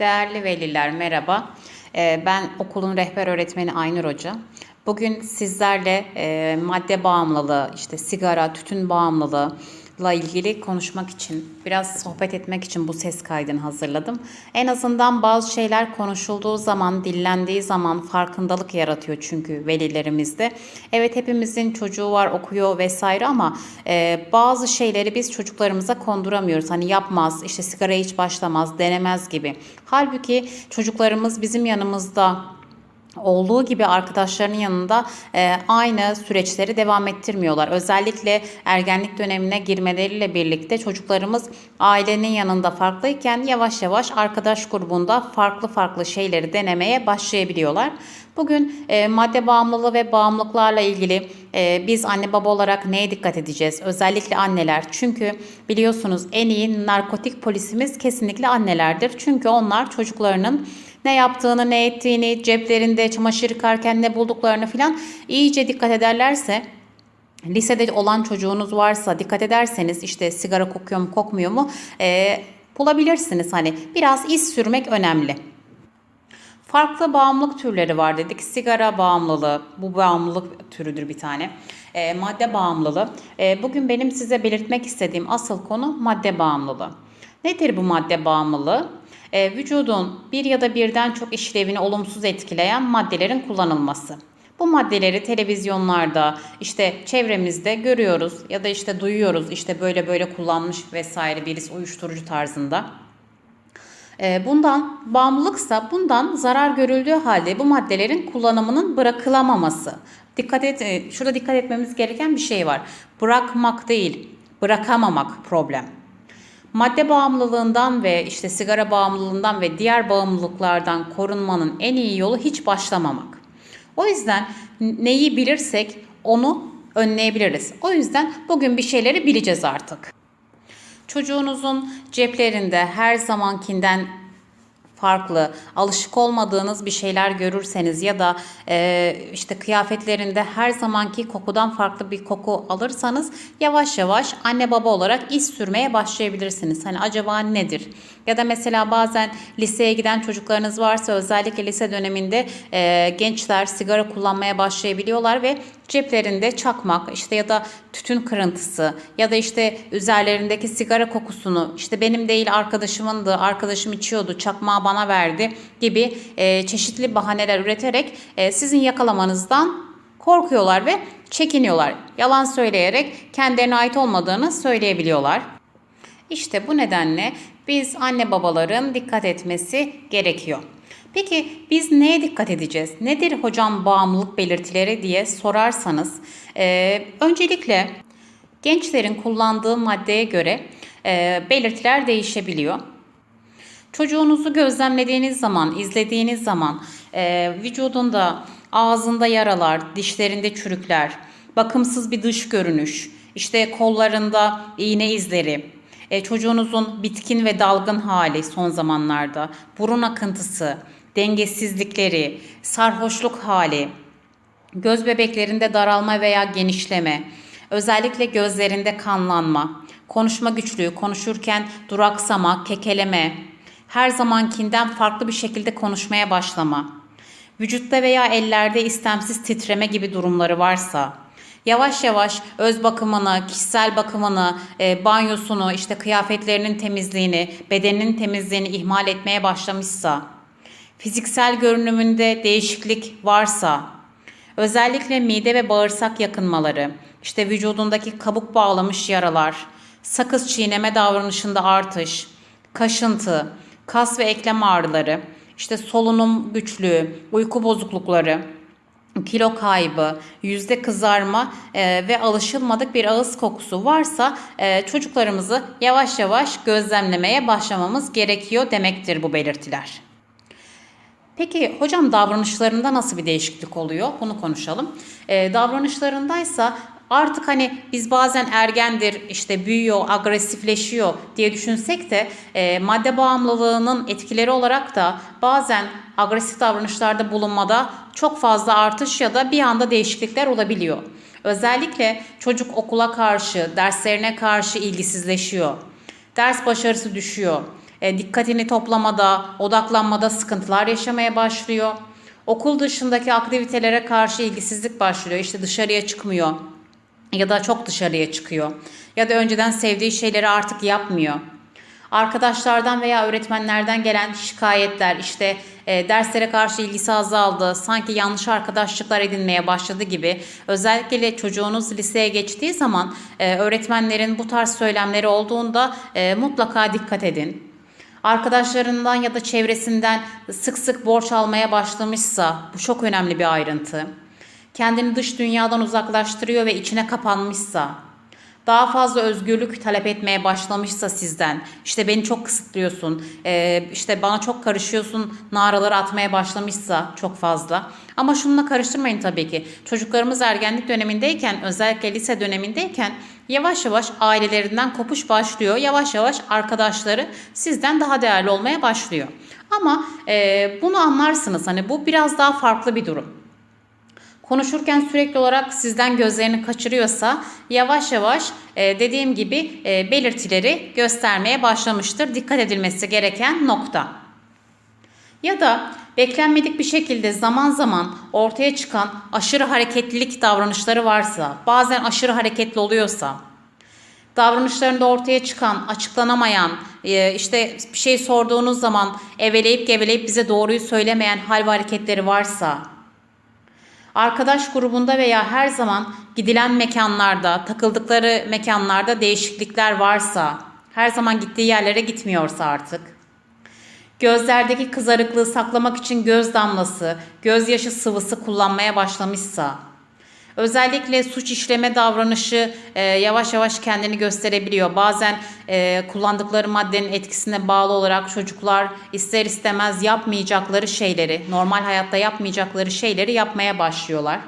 Değerli veliler merhaba. Ee, Ben okulun rehber öğretmeni Aynur Hoca. Bugün sizlerle e, madde bağımlılığı, işte sigara, tütün bağımlılığı ile ilgili konuşmak için, biraz sohbet etmek için bu ses kaydını hazırladım. En azından bazı şeyler konuşulduğu zaman, dillendiği zaman farkındalık yaratıyor çünkü velilerimizde. Evet hepimizin çocuğu var, okuyor vesaire ama e, bazı şeyleri biz çocuklarımıza konduramıyoruz. Hani yapmaz, işte sigaraya hiç başlamaz, denemez gibi. Halbuki çocuklarımız bizim yanımızda olduğu gibi arkadaşlarının yanında e, aynı süreçleri devam ettirmiyorlar. Özellikle ergenlik dönemine girmeleriyle birlikte çocuklarımız ailenin yanında farklıyken yavaş yavaş arkadaş grubunda farklı farklı şeyleri denemeye başlayabiliyorlar. Bugün e, madde bağımlılığı ve bağımlılıklarla ilgili e, biz anne baba olarak neye dikkat edeceğiz? Özellikle anneler. Çünkü biliyorsunuz en iyi narkotik polisimiz kesinlikle annelerdir. Çünkü onlar çocuklarının ne yaptığını, ne ettiğini, ceplerinde çamaşır yıkarken ne bulduklarını filan iyice dikkat ederlerse lisede olan çocuğunuz varsa dikkat ederseniz işte sigara kokuyor mu kokmuyor mu e, bulabilirsiniz. Hani biraz iz sürmek önemli. Farklı bağımlılık türleri var dedik. Sigara bağımlılığı, bu bağımlılık türüdür bir tane. E, madde bağımlılığı. E, bugün benim size belirtmek istediğim asıl konu madde bağımlılığı. Nedir bu madde bağımlılığı? E, vücudun bir ya da birden çok işlevini olumsuz etkileyen maddelerin kullanılması. Bu maddeleri televizyonlarda, işte çevremizde görüyoruz ya da işte duyuyoruz. İşte böyle böyle kullanmış vesaire birisi uyuşturucu tarzında. E, Bundan bağımlılıksa bundan zarar görüldüğü halde bu maddelerin kullanımının bırakılamaması. Dikkat et, e, şurada dikkat etmemiz gereken bir şey var. Bırakmak değil, bırakamamak problem. Madde bağımlılığından ve işte sigara bağımlılığından ve diğer bağımlılıklardan korunmanın en iyi yolu hiç başlamamak. O yüzden neyi bilirsek onu önleyebiliriz. O yüzden bugün bir şeyleri bileceğiz artık. Çocuğunuzun ceplerinde her zamankinden farklı, alışık olmadığınız bir şeyler görürseniz ya da e, işte kıyafetlerinde her zamanki kokudan farklı bir koku alırsanız yavaş yavaş anne baba olarak iz sürmeye başlayabilirsiniz. Hani acaba nedir? Ya da mesela bazen liseye giden çocuklarınız varsa özellikle lise döneminde e, gençler sigara kullanmaya başlayabiliyorlar ve ceplerinde çakmak işte ya da tütün kırıntısı ya da işte üzerlerindeki sigara kokusunu işte benim değil arkadaşımındı arkadaşım içiyordu çakmağı bana verdi gibi e, çeşitli bahaneler üreterek e, sizin yakalamanızdan korkuyorlar ve çekiniyorlar. Yalan söyleyerek kendilerine ait olmadığını söyleyebiliyorlar. İşte bu nedenle biz anne babaların dikkat etmesi gerekiyor. Peki biz neye dikkat edeceğiz? Nedir hocam bağımlılık belirtileri diye sorarsanız e, öncelikle gençlerin kullandığı maddeye göre e, belirtiler değişebiliyor. Çocuğunuzu gözlemlediğiniz zaman, izlediğiniz zaman e, vücudunda, ağzında yaralar, dişlerinde çürükler, bakımsız bir dış görünüş, işte kollarında iğne izleri, e, çocuğunuzun bitkin ve dalgın hali son zamanlarda, burun akıntısı, dengesizlikleri, sarhoşluk hali, göz bebeklerinde daralma veya genişleme, özellikle gözlerinde kanlanma, konuşma güçlüğü, konuşurken duraksama, kekeleme, her zamankinden farklı bir şekilde konuşmaya başlama, vücutta veya ellerde istemsiz titreme gibi durumları varsa, yavaş yavaş öz bakımını, kişisel bakımını, e, banyosunu, işte kıyafetlerinin temizliğini, bedeninin temizliğini ihmal etmeye başlamışsa, fiziksel görünümünde değişiklik varsa, özellikle mide ve bağırsak yakınmaları, işte vücudundaki kabuk bağlamış yaralar, sakız çiğneme davranışında artış, kaşıntı, kas ve eklem ağrıları, işte solunum güçlüğü, uyku bozuklukları, kilo kaybı, yüzde kızarma e, ve alışılmadık bir ağız kokusu varsa e, çocuklarımızı yavaş yavaş gözlemlemeye başlamamız gerekiyor demektir bu belirtiler. Peki hocam davranışlarında nasıl bir değişiklik oluyor? Bunu konuşalım. Ee, davranışlarındaysa artık hani biz bazen ergendir, işte büyüyor, agresifleşiyor diye düşünsek de e, madde bağımlılığının etkileri olarak da bazen agresif davranışlarda bulunmada çok fazla artış ya da bir anda değişiklikler olabiliyor. Özellikle çocuk okula karşı, derslerine karşı ilgisizleşiyor. Ders başarısı düşüyor E, dikkatini toplamada, odaklanmada sıkıntılar yaşamaya başlıyor. Okul dışındaki aktivitelere karşı ilgisizlik başlıyor. İşte dışarıya çıkmıyor ya da çok dışarıya çıkıyor. Ya da önceden sevdiği şeyleri artık yapmıyor. Arkadaşlardan veya öğretmenlerden gelen şikayetler, işte e, derslere karşı ilgisi azaldı, sanki yanlış arkadaşlıklar edinmeye başladı gibi. Özellikle çocuğunuz liseye geçtiği zaman e, öğretmenlerin bu tarz söylemleri olduğunda e, mutlaka dikkat edin. Arkadaşlarından ya da çevresinden sık sık borç almaya başlamışsa bu çok önemli bir ayrıntı. Kendini dış dünyadan uzaklaştırıyor ve içine kapanmışsa, daha fazla özgürlük talep etmeye başlamışsa sizden, işte beni çok kısıtlıyorsun, e, işte bana çok karışıyorsun, naraları atmaya başlamışsa çok fazla. Ama şununla karıştırmayın tabii ki. Çocuklarımız ergenlik dönemindeyken, özellikle lise dönemindeyken yavaş yavaş ailelerinden kopuş başlıyor. Yavaş yavaş arkadaşları sizden daha değerli olmaya başlıyor. Ama e, bunu anlarsınız. Hani bu biraz daha farklı bir durum konuşurken sürekli olarak sizden gözlerini kaçırıyorsa yavaş yavaş e, dediğim gibi e, belirtileri göstermeye başlamıştır. Dikkat edilmesi gereken nokta. Ya da beklenmedik bir şekilde zaman zaman ortaya çıkan aşırı hareketlilik davranışları varsa, bazen aşırı hareketli oluyorsa, davranışlarında ortaya çıkan, açıklanamayan, e, işte bir şey sorduğunuz zaman eveleyip geveleyip bize doğruyu söylemeyen hal ve hareketleri varsa, Arkadaş grubunda veya her zaman gidilen mekanlarda, takıldıkları mekanlarda değişiklikler varsa, her zaman gittiği yerlere gitmiyorsa artık. Gözlerdeki kızarıklığı saklamak için göz damlası, gözyaşı sıvısı kullanmaya başlamışsa, Özellikle suç işleme davranışı e, yavaş yavaş kendini gösterebiliyor. Bazen e, kullandıkları maddenin etkisine bağlı olarak çocuklar ister istemez yapmayacakları şeyleri, normal hayatta yapmayacakları şeyleri yapmaya başlıyorlar.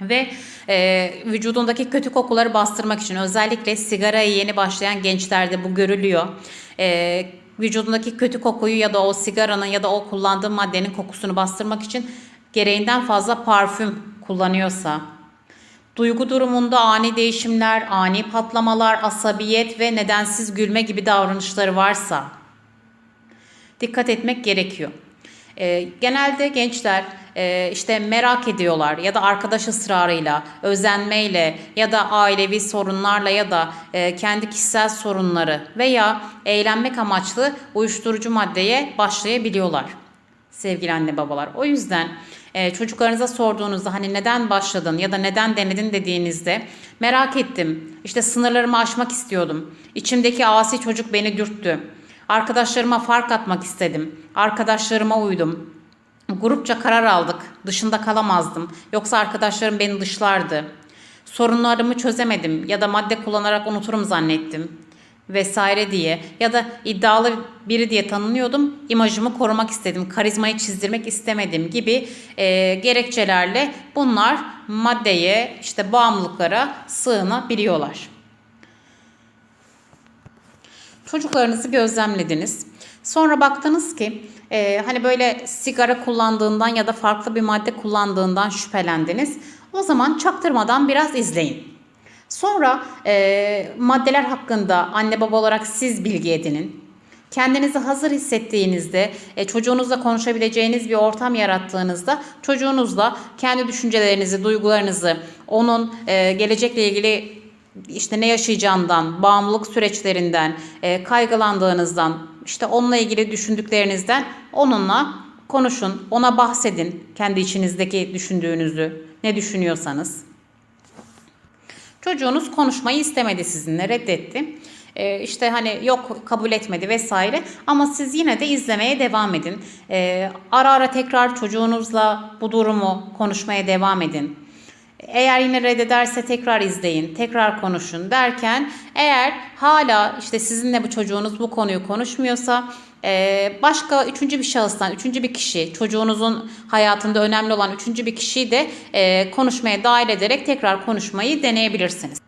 Ve e, vücudundaki kötü kokuları bastırmak için özellikle sigaraya yeni başlayan gençlerde bu görülüyor. E, vücudundaki kötü kokuyu ya da o sigaranın ya da o kullandığı maddenin kokusunu bastırmak için gereğinden fazla parfüm kullanıyorsa, duygu durumunda ani değişimler, ani patlamalar, asabiyet ve nedensiz gülme gibi davranışları varsa dikkat etmek gerekiyor. E, genelde gençler e, işte merak ediyorlar ya da arkadaş ısrarıyla, özenmeyle ya da ailevi sorunlarla ya da e, kendi kişisel sorunları veya eğlenmek amaçlı uyuşturucu maddeye başlayabiliyorlar sevgili anne babalar. O yüzden e, çocuklarınıza sorduğunuzda hani neden başladın ya da neden denedin dediğinizde merak ettim. İşte sınırlarımı aşmak istiyordum. İçimdeki asi çocuk beni dürttü. Arkadaşlarıma fark atmak istedim. Arkadaşlarıma uydum. Grupça karar aldık. Dışında kalamazdım. Yoksa arkadaşlarım beni dışlardı. Sorunlarımı çözemedim ya da madde kullanarak unuturum zannettim vesaire diye ya da iddialı biri diye tanınıyordum. İmajımı korumak istedim, karizmayı çizdirmek istemedim gibi e, gerekçelerle bunlar maddeye işte bağımlılıklara sığınabiliyorlar. Çocuklarınızı gözlemlediniz. Sonra baktınız ki e, hani böyle sigara kullandığından ya da farklı bir madde kullandığından şüphelendiniz. O zaman çaktırmadan biraz izleyin. Sonra e, maddeler hakkında anne baba olarak siz bilgi edinin. Kendinizi hazır hissettiğinizde, e, çocuğunuzla konuşabileceğiniz bir ortam yarattığınızda çocuğunuzla kendi düşüncelerinizi, duygularınızı, onun e, gelecekle ilgili işte ne yaşayacağından, bağımlılık süreçlerinden, e, kaygılandığınızdan, işte onunla ilgili düşündüklerinizden onunla konuşun, ona bahsedin kendi içinizdeki düşündüğünüzü, ne düşünüyorsanız. Çocuğunuz konuşmayı istemedi sizinle reddetti. Ee, işte hani yok kabul etmedi vesaire ama siz yine de izlemeye devam edin. Ee, ara ara tekrar çocuğunuzla bu durumu konuşmaya devam edin. Eğer yine reddederse tekrar izleyin, tekrar konuşun derken eğer hala işte sizinle bu çocuğunuz bu konuyu konuşmuyorsa başka üçüncü bir şahıstan, üçüncü bir kişi, çocuğunuzun hayatında önemli olan üçüncü bir kişiyi de e, konuşmaya dahil ederek tekrar konuşmayı deneyebilirsiniz.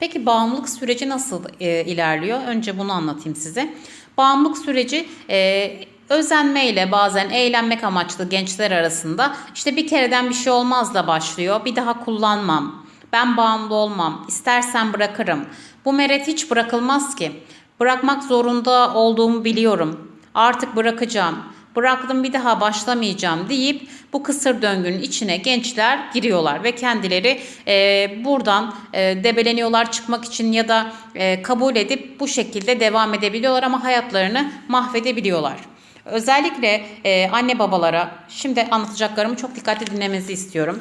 Peki bağımlılık süreci nasıl e, ilerliyor? Önce bunu anlatayım size. Bağımlılık süreci e, özenmeyle bazen eğlenmek amaçlı gençler arasında işte bir kereden bir şey olmazla başlıyor. Bir daha kullanmam. Ben bağımlı olmam. İstersen bırakırım. Bu meret hiç bırakılmaz ki. Bırakmak zorunda olduğumu biliyorum. Artık bırakacağım. Bıraktım bir daha başlamayacağım deyip bu kısır döngünün içine gençler giriyorlar ve kendileri e, buradan e, debeleniyorlar çıkmak için ya da e, kabul edip bu şekilde devam edebiliyorlar ama hayatlarını mahvedebiliyorlar. Özellikle e, anne babalara şimdi anlatacaklarımı çok dikkatli dinlemenizi istiyorum.